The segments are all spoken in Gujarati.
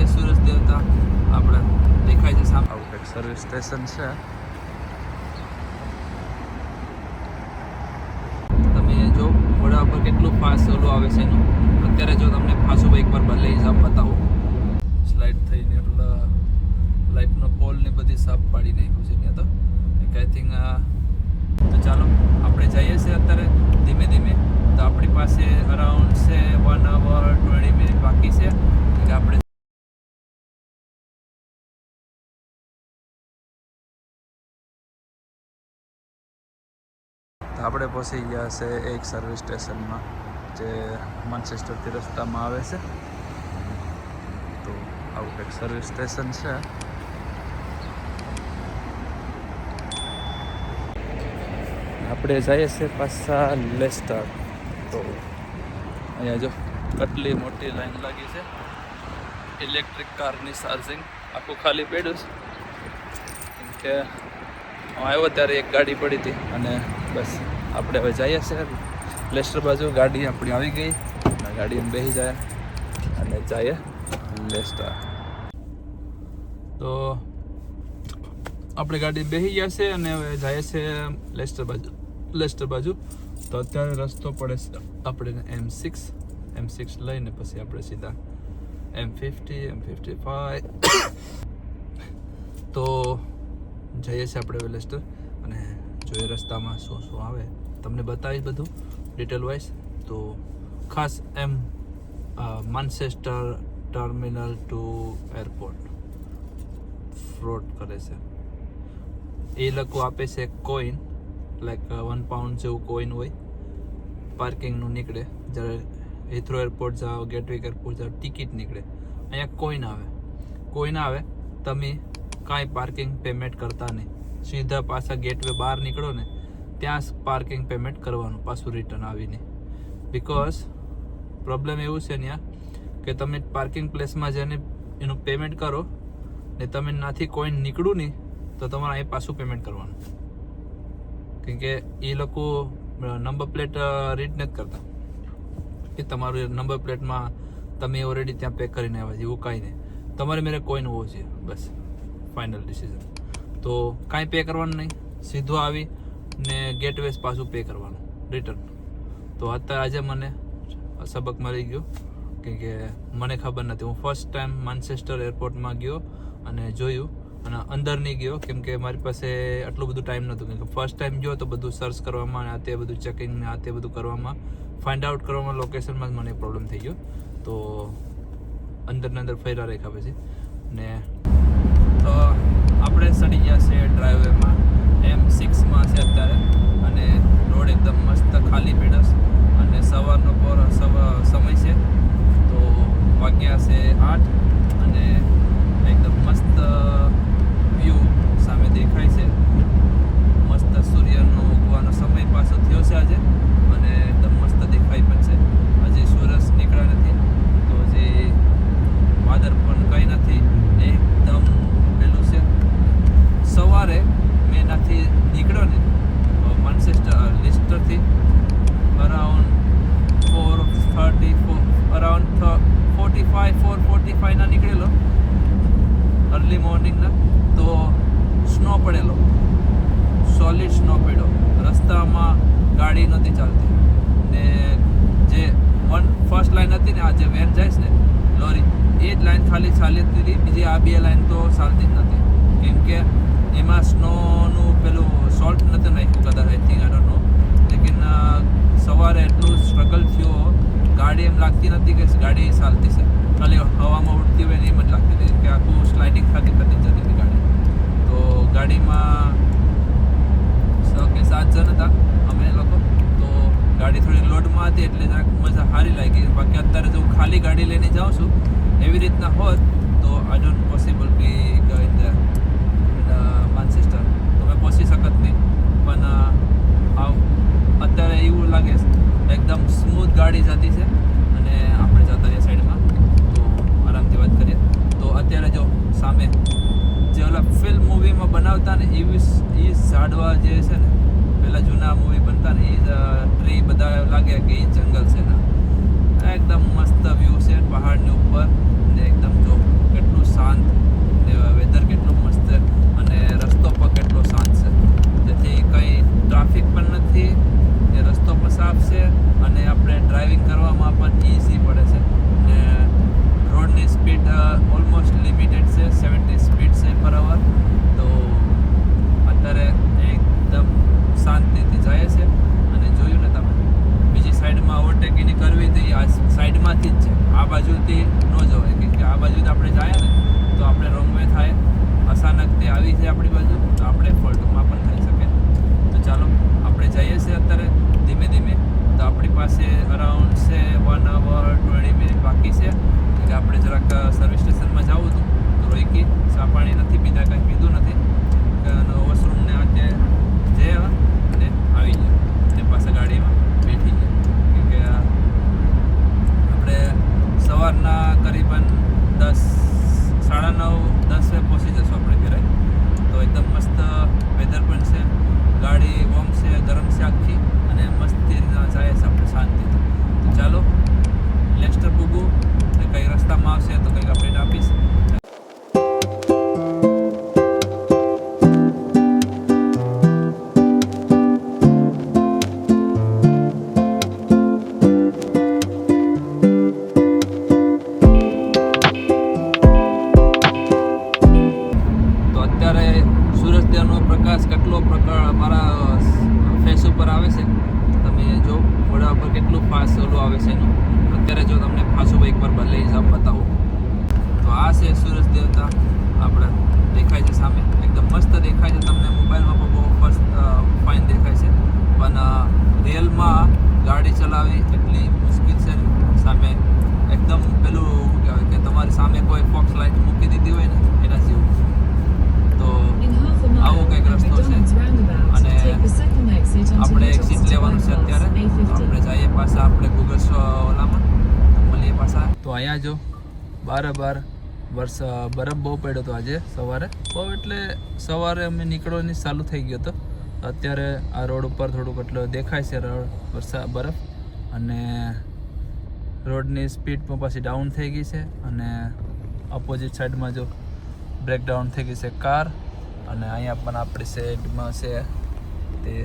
છે સુરજ દેવતા આપણે દેખાય છે સામે. આવું કંઈક સર્વિસ સ્ટેશન છે. તમે જો ઘોડા પર કેટલું ફાસ્ટ ઓલું આવે છે એનું. અત્યારે જો તમને ફાસું બાઈક પર ભલે હિસાબ બતાવો. સ્લાઇડ થઈને એટલે લાઇટનો પોલ ને બધી સાફ પાડી નાખ્યું છે ત્યાં તો. આઈ થિંક તો ચાલો આપણે જઈએ છીએ અત્યારે ધીમે ધીમે. તો આપણી પાસે અરાઉન્ડ છે વન અવર ટ્વેન્ટી મિનિટ બાકી છે. એટલે આપણે આપણે પહોંચી ગયા છે એક સર્વિસ સ્ટેશનમાં જે માન્ચેસ્ટરથી રસ્તામાં આવે છે. તો આવું કંઈક સર્વિસ સ્ટેશન છે. આપણે જઈએ છીએ પાછા લેસ્ટર તો અહીંયા જો કેટલી મોટી લાઈન લાગી છે. ઇલેક્ટ્રિક કારની ચાર્જિંગ આખું ખાલી પડ્યું છે. કેમ કે હું આવ્યો ત્યારે એક ગાડી પડી હતી અને બસ આપણે હવે જઈએ છીએ લેસ્ટર બાજુ ગાડી આપણી આવી ગઈ. અને ગાડીમાં બેસી જાય. અને જઈએ લેસ્ટર. તો આપણે ગાડી બેસી ગયા છે અને હવે જઈએ છે લેસ્ટર બાજુ લેસ્ટર બાજુ. તો અત્યારે રસ્તો પડે છે આપણે એમ સિક્સ એમ સિક્સ લઈને પછી આપણે સીધા M fifty M fifty five તો જઈએ છીએ આપણે લેસ્ટર. અને જોઈએ રસ્તામાં શું શું આવે. તમને બતાવીશ બધું ડિટેલ વાઇઝ તો ખાસ એમ Manchester terminal two airport fraud કરે છે. એ લોકો આપે છે કોઈન લાઈક વન પાઉન્ડ જેવું કોઈન હોય. પાર્કિંગનું નીકળે. જ્યારે હિથ્રો એરપોર્ટ જાઓ ગેટવે એરપોર્ટ જાઓ ટિકિટ નીકળે. અહીંયા કોઈન આવે. કોઈન આવે, તમે કાંઈ પાર્કિંગ પેમેન્ટ કરતા નહીં. સીધા પાછા ગેટવે બહાર નીકળો ને ત્યાં પાર્કિંગ પેમેન્ટ કરવાનું, પાછું રિટર્ન આવીને. બિકોઝ પ્રોબ્લેમ એવું છે ત્યાં કે તમે પાર્કિંગ પ્લેસમાં જઈને એનું પેમેન્ટ કરો ને તમે નાથી કોઈન નીકળું નહીં, તો તમારે અહીં પાછું પેમેન્ટ કરવાનું. કેમ કે એ લોકો નંબર પ્લેટ રીડ નથી કરતા. કે તમારું નંબર પ્લેટમાં તમે ઓલરેડી ત્યાં પેક કરીને આવ્યા છે, એવું કાંઈ નહીં. તમારે મેરે કોઈન હોવો જોઈએ, બસ. ફાઇનલ ડિસિઝન તો કાંઈ પે કરવાનું નહીં. સીધું આવી ને ગેટવેઝ પાછું પે કરવાનું રિટર્ન તો અત્યારે આજે મને સબક મળી ગયો, કેમ કે મને ખબર નથી. હું ફર્સ્ટ ટાઈમ માન્ચેસ્ટર એરપોર્ટમાં ગયો અને જોયું અને અંદર નહીં ગયો, કેમ કે મારી પાસે આટલું બધું ટાઈમ નહોતું. કેમ કે ફર્સ્ટ ટાઈમ ગયો તો બધું સર્ચ કરવામાં અને આ તે બધું ચેકિંગ ને આ તે બધું કરવામાં ફાઇન્ડ આઉટ કરવામાં લોકેશનમાં જ મને પ્રોબ્લેમ થઈ ગયો. તો અંદર ને અંદર ફર્યા રાખ્યા પછી. ને, તો આપણે સડી ગયા છે ડ્રાઈવેમાં એમ સિક્સમાં છે અત્યારે અને રોડ એકદમ મસ્ત ખાલી પેડસ અને સવારનો પોર સવા સમય છે તો વાગ્યા છે આઠ અને એકદમ મસ્ત વ્યૂ સામે દેખાય છે મસ્ત સૂર્યનો ઉગવાનો સમય પાછો થયો છે આજે અને એકદમ મસ્ત દેખાય પણ છે હજી સૂરજ નીકળ્યા નથી તો હજી વાદળ પણ કંઈ નથી એકદમ પેલું છે સવારે મેં એનાથી નીકળ્યો ને Manchester લિસ્ટરથી around four thirty four around forty five four forty ફાઈવના નીકળેલો અર્લી મોર્નિંગના તો સ્નો પડેલો સોલિડ સ્નો પડ્યો રસ્તામાં ગાડી નહોતી ચાલતી ને જે વન ફર્સ્ટ લાઈન હતી ને આ જે વેન જાય છે ને, લોરી, એ જ લાઈન ખાલી ચાલી હતી, બીજી આ બે લાઈન તો ચાલતી જ નથી. કેમ કે એમાં સ્નોનું પેલું સોલ્ટ નથી નાખ્યું કદાચ I think I don't know લેકિન સવારે એટલું સ્ટ્રગલ થયો, ગાડી એમ લાગતી નથી કે ગાડી ચાલતી છે. ખાલી હવામાં ઉડતી હોય ને એમ જ લાગતી હતી કે આખું સ્લાઇડિંગ થતી થતી જતી હતી ગાડી. તો ગાડીમાં છ કે સાત જણ હતા, અમે લોકો. લોડમાં હતી એટલે જરાક મજા સારી લાગી. બાકી અત્યારે જો ખાલી ગાડી લઈને જાઉં છું, એવી રીતના હોત તો I don't possible be in the Manchester તો મેં પહોંચી શકત નહીં. પણ આવ, અત્યારે એવું લાગે છે એકદમ સ્મૂથ ગાડી જતી છે અને આપણે જતા રહીએ સાઈડમાં. તો આરામથી વાત કરીએ. તો અત્યારે જો સામે જે ઓલા ફિલ્મ મૂવીમાં બનાવતા ને એવી એ ઝાડવા જે છે ને પહેલાં જૂના મૂવી બનતા ને એ ટ્રી બધા લાગ્યા કે એ જંગલ છે ને. એકદમ મસ્ત વ્યૂ છે, પહાડની ઉપર. ને એકદમ જો કેટલું શાંત ને વેધર કેટલું મસ્ત અને રસ્તો પણ કેટલો શાંત છે. જેથી કંઈ ટ્રાફિક પણ નથી એ રસ્તો પણ સાફ છે અને આપણે ડ્રાઇવિંગ કરવામાં પણ ઇઝી પડે છે. ને રોડની સ્પીડ ઓલમોસ્ટ લિમિટેડ છે. મારા ફેસ ઉપર આવે છે. તમે જો ઘોડા ઉપર કેટલું ફાસ્ટ ઓલું આવે છે એનું. અત્યારે જો તમને ફાસું એકવાર બદલાઈ જાવ બતાવું. તો આ છે સૂરજ દેવતા. આપણા, દેખાય છે સામે. એકદમ મસ્ત દેખાય છે તમને. મોબાઈલમાં પણ બહુ ફર્સ્ટ ફાઇન દેખાય છે. પણ રિયલમાં ગાડી ચલાવવી એટલી મુશ્કેલ છે સામે એકદમ પેલું કહેવાય, કે તમારી સામે કોઈ ફોક્સ લાઇટ મૂકી દીધી હોય ને, એના અહીંયા જો. બારે બાર વરસ બરફ બહુ પડ્યો હતો આજે સવારે. બહુ એટલે સવારે અમે નીકળવાની ચાલુ થઈ ગયો હતો. અત્યારે આ રોડ ઉપર થોડુંક એટલો દેખાય છે રોડ વરસાદ બરફ. અને રોડની સ્પીડ પણ પાછી ડાઉન થઈ ગઈ છે અને ઓપોઝિટ સાઈડમાં જો બ્રેકડાઉન થઈ ગઈ છે કાર. અને અહીંયા પણ આપણી સાઈડમાં છે તે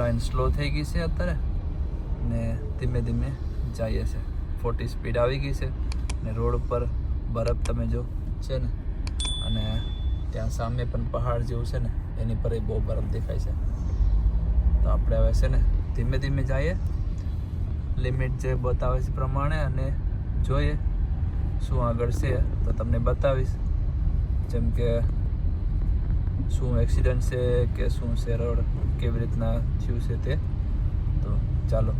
લાઈન સ્લો થઈ ગઈ છે અત્યારે. ને ધીમે ધીમે જઈએ છે. ફોર્ટી સ્પીડ આવી ગઈ છે. ને રોડ ઉપર બરફ તમે જો છે ને, અને ત્યાં સામે પણ પહાડ જેવું છે ને, એની પર બહુ બરફ દેખાય છે. તો આપણે હવે છે ને, ધીમે ધીમે જઈએ. લિમિટ જે બતાવે છે પ્રમાણે અને જોઈએ શું આગળ છે, તો તમને બતાવીશ. જેમ કે શું એક્સિડન્ટ છે કે શું છે રોડ, કેવી રીતના થયું છે તે. તો ચાલો,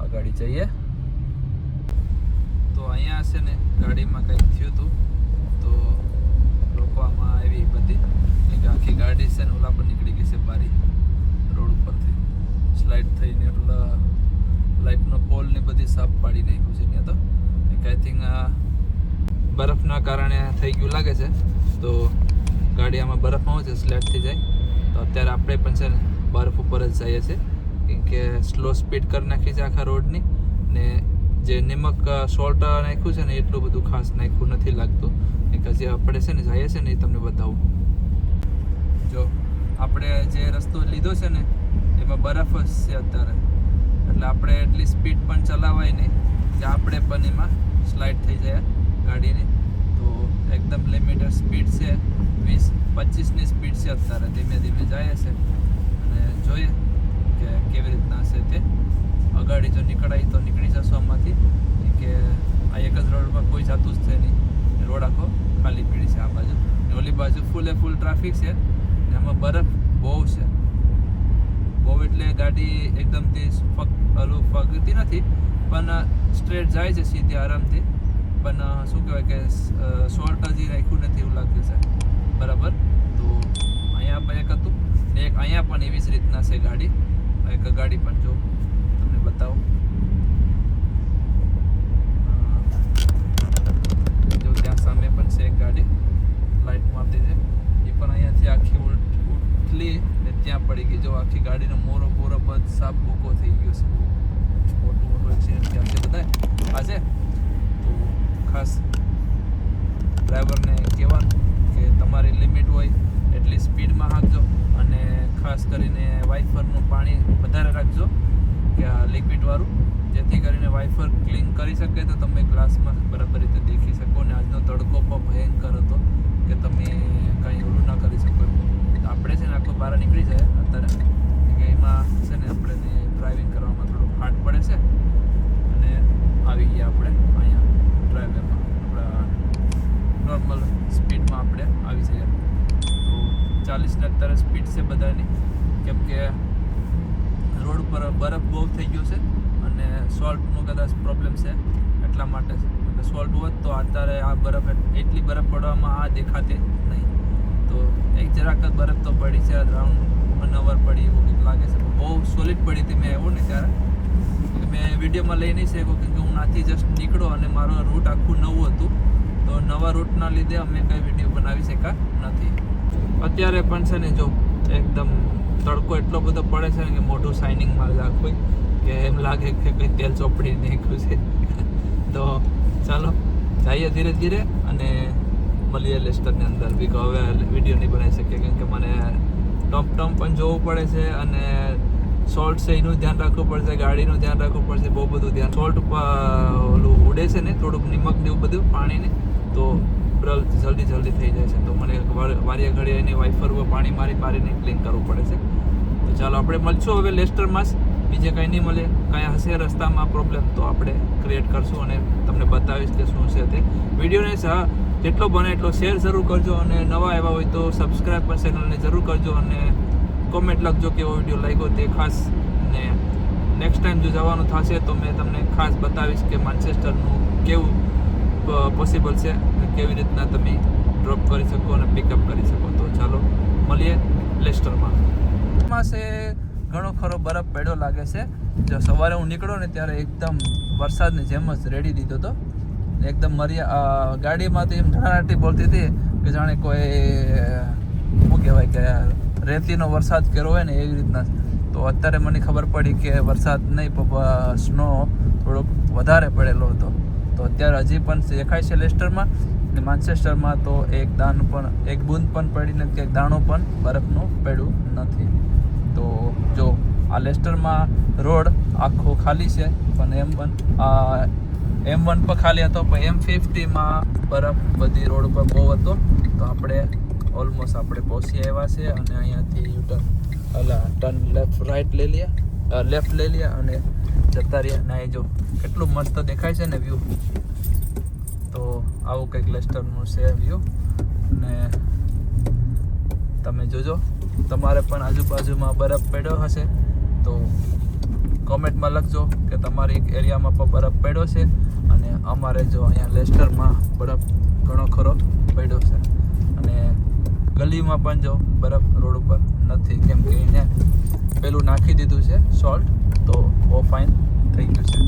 આગળ જઈએ. તો અહીંયા છે ને ગાડીમાં કંઈક થયું હતું. તો રોકવામાં આવી બધી. આખી ગાડી છે ને ઓલા પર નીકળી ગઈ છે બારી. રોડ ઉપરથી. સ્લાઇડ થઈને એટલે લાઇટનો પોલ ને બધી સાફ પાડી નાખ્યું છે ત્યાં તો. એક આઈ થિંક આ બરફના કારણે થઈ ગયું લાગે છે. તો ગાડી આમાં બરફમાં હોય છે સ્લેટ થઈ જાય. તો અત્યારે આપણે પણ છે ને બરફ ઉપર જ જઈએ છીએ. કેમ કે સ્લો સ્પીડ કરી નાખી છે આખા રોડની ને જે નિમક સોલ્ટ નાખ્યું છે ને એટલું બધું ખાસ નાખ્યું નથી લાગતું. એક હજી આપણે છે ને જઈએ છીએ ને એ તમને બતાવું. જો, આપણે જે રસ્તો લીધો છે ને, એમાં બરફ જ છે અત્યારે. એટલે આપણે એટલી સ્પીડ પણ ચલાવાય નહીં. કે આપણે પણ એમાં સ્લાઇડ થઈ જાય ગાડીની. તો એકદમ લિમિટેડ સ્પીડ છે. વીસ, પચીસની સ્પીડ છે અત્યારે. ધીમે ધીમે જાય છે. અને જોઈએ કે કેવી રીતના છે તે. અગાડી જો નીકળાય તો નીકળી જશો આમાંથી. કે આ એક જ રોડમાં કોઈ જતું જ છે નહીં. રોડ આખો ખાલી પીડી છે આ બાજુ. ઓલી બાજુ ફૂલે ફૂલ ટ્રાફિક છે. ને આમાં બરફ બહુ છે. બહુ એટલે ગાડી એકદમથી ફક ઓલું ફગતી નથી. પણ સ્ટ્રેટ જાય છે સીધી આરામથી. પણ શું કહેવાય કે શોર્ટ હજી રાખ્યું નથી એવું લાગ્યું છે. બરાબર? તો અહીંયા પણ એક હતું. ને એક અહીંયા પણ એવી જ રીતના છે ગાડી. એક ગાડી પણ જો. બતાવું. જો ત્યાં સામે પણ છે એક ગાડી. લાઈટ મારતી છે. એ પણ અહીંયાથી આખી ઉઠલી ને ત્યાં પડી ગઈ. જો આખી ગાડીનો મોરો બોરો બધ સાફ ભૂકો થઈ ગયો છે. મોટું મોટું એક્સિડન્ટ થયા છે બધા આજે તો ખાસ ડ્રાઈવરને કહેવાનું કે તમારી લિમિટ હોય એટલી સ્પીડમાં હાંકજો અને ખાસ કરીને વાઇફરનું પાણી વધારે રાખજો. કે આ લિક્વિડવાળું જેથી કરીને વાઇફર ક્લીન કરી શકે તો તમે ગ્લાસમાં બરાબર રીતે દેખી શકો ને આજનો તડકો પણ ભયંકર હતો કે તમે કાંઈ ઓલું ના કરી શકો આપણે છે ને આખો બહાર નીકળી જાય અત્યારે. કે એમાં છે ને આપણે ડ્રાઇવિંગ કરવામાં થોડું હાર્ડ પડે છે. અને આવી ગયા આપણે અહીંયા ડ્રાઈવરમાં આપણા નોર્મલ સ્પીડમાં આપણે આવી જઈએ. તો ચાલીસને અત્યારે સ્પીડ છે બધાની. કેમ કે રોડ ઉપર બરફ બહુ થઈ ગયો છે અને સોલ્ટનો કદાચ પ્રોબ્લેમ છે એટલા માટે છે. સોલ્ટ હોત તો અત્યારે આ બરફ એટલી બરફ પડવામાં આ દેખાતે નહીં. તો એક જરાક જ બરફ તો પડી છે રાઉન્ડ વન અવર પડી એવું કંઈક લાગે છે. બહુ સોલિડ પડી હતી મેં આવ્યો ને ત્યારે. મેં વિડીયોમાં લઈ નહીં શક્યો કેમ કે હું નાથી જસ્ટ નીકળો અને મારો રૂટ આખું નવું હતું. તો નવા રૂટના લીધે અમે કંઈ વીડિયો બનાવી શક્યા નથી. અત્યારે પણ છે ને જો, એકદમ તડકો એટલો બધો પડે છે કે મોઢું શાઇનિંગ મારે છે કે એમ લાગે કે કંઈ તેલ ચોપડી નાખ્યું છે. તો ચાલો, જઈએ ધીરે ધીરે અને મળીએ લેસ્ટરની અંદર. બી હવે વીડિયો નહીં બનાવી શકીએ, કેમ કે મને ટોપ ટોપ પણ જોવું પડે છે અને સોલ્ટ છે એનું ધ્યાન રાખવું પડશે, ગાડીનું ધ્યાન રાખવું પડશે, બહુ બધું ધ્યાન. સોલ્ટ ઓલું ઉડે છે ને, થોડુંક નિમક ને એવું બધું પાણીને, તો બ્રલ જલ્દી જલ્દી થઈ જાય છે. તો મને વાર- ઘડીએ એની વાઇફર પાણી મારી મારીને ક્લીન કરવું પડે છે. તો ચાલો આપણે મળશું હવે લેસ્ટરમાં જ. બીજે કંઈ નહીં મળે. કાંઈ હશે રસ્તામાં પ્રોબ્લેમ તો આપણે ક્રિએટ કરશું અને તમને બતાવીશ કે શું છે તે. વિડીયોને જેટલો બને એટલો શેર જરૂર કરજો અને નવા એવા હોય તો સબસ્ક્રાઈબ પર ચેનલને જરૂર કરજો અને કોમેન્ટ લખજો કેવો વીડિયો લાગ્યો તે ખાસ. ને નેક્સ્ટ ટાઈમ જો જવાનું થશે તો મેં તમને ખાસ બતાવીશ કે માન્ચેસ્ટરનું કેવું પોસિબલ છે. કેવી રીતના તમે ડ્રોપ કરી શકો અને પિકઅપ કરી શકો. તો ચાલો, મળીએ લેસ્ટરમાં માસે ઘણો ખરો બરફ પડ્યો લાગે છે. જો સવારે હું નીકળ્યો ને ત્યારે એકદમ વરસાદની જેમ જ રેડી દીધો હતો એકદમ મર્યા ગાડીમાંથી એમ ધડાટી બોલતી હતી કે જાણે કોઈ, શું કહેવાય કે, રેતીનો વરસાદ કર્યો હોય ને એવી રીતના. તો અત્યારે મને ખબર પડી કે વરસાદ નહીં સ્નો થોડોક વધારે પડેલો હતો. તો અત્યારે હજી પણ દેખાય છે લેસ્ટરમાં ને માન્ચેસ્ટરમાં તો એક દાન પણ, એક બૂંદ પણ પડી નથી એક દાણો પણ બરફનું પડ્યું નથી. તો જો, આ લેસ્ટરમાં રોડ આખો ખાલી છે, પણ એમ વન, આ એમ વન પર ખાલી હતો, પણ એમ ફિફ્ટીમાં બરફ બધી રોડ ઉપર બહુ હતો. તો આપણે ઓલમોસ્ટ આપણે પહોંચી આવ્યા છે અને અહીંયાથી યુટર્ન અલા ટર્ન લેફ્ટ રાઈટ લઈ લઈએ. લેફ્ટ લઈ લઈએ અને જતા રહ્યા. ના, એ જો, કેટલું મસ્ત દેખાય છે ને વ્યૂ આવું કંઈક લેસ્ટરનું છે વ્યૂ ને તમે જોજો. તમારે પણ આજુબાજુમાં બરફ પડ્યો હશે, તો કોમેન્ટમાં લખજો કે તમારી એરિયામાં પણ બરફ પડ્યો છે અને અમારે જો અહીંયા લેસ્ટરમાં બરફ ઘણો ખરો પડ્યો છે. અને ગલીમાં પણ જો બરફ રોડ ઉપર નથી, કેમ કે એને પેલું નાખી દીધું છે, સોલ્ટ, તો બહુ ફાઇન થઈ ગયું છે.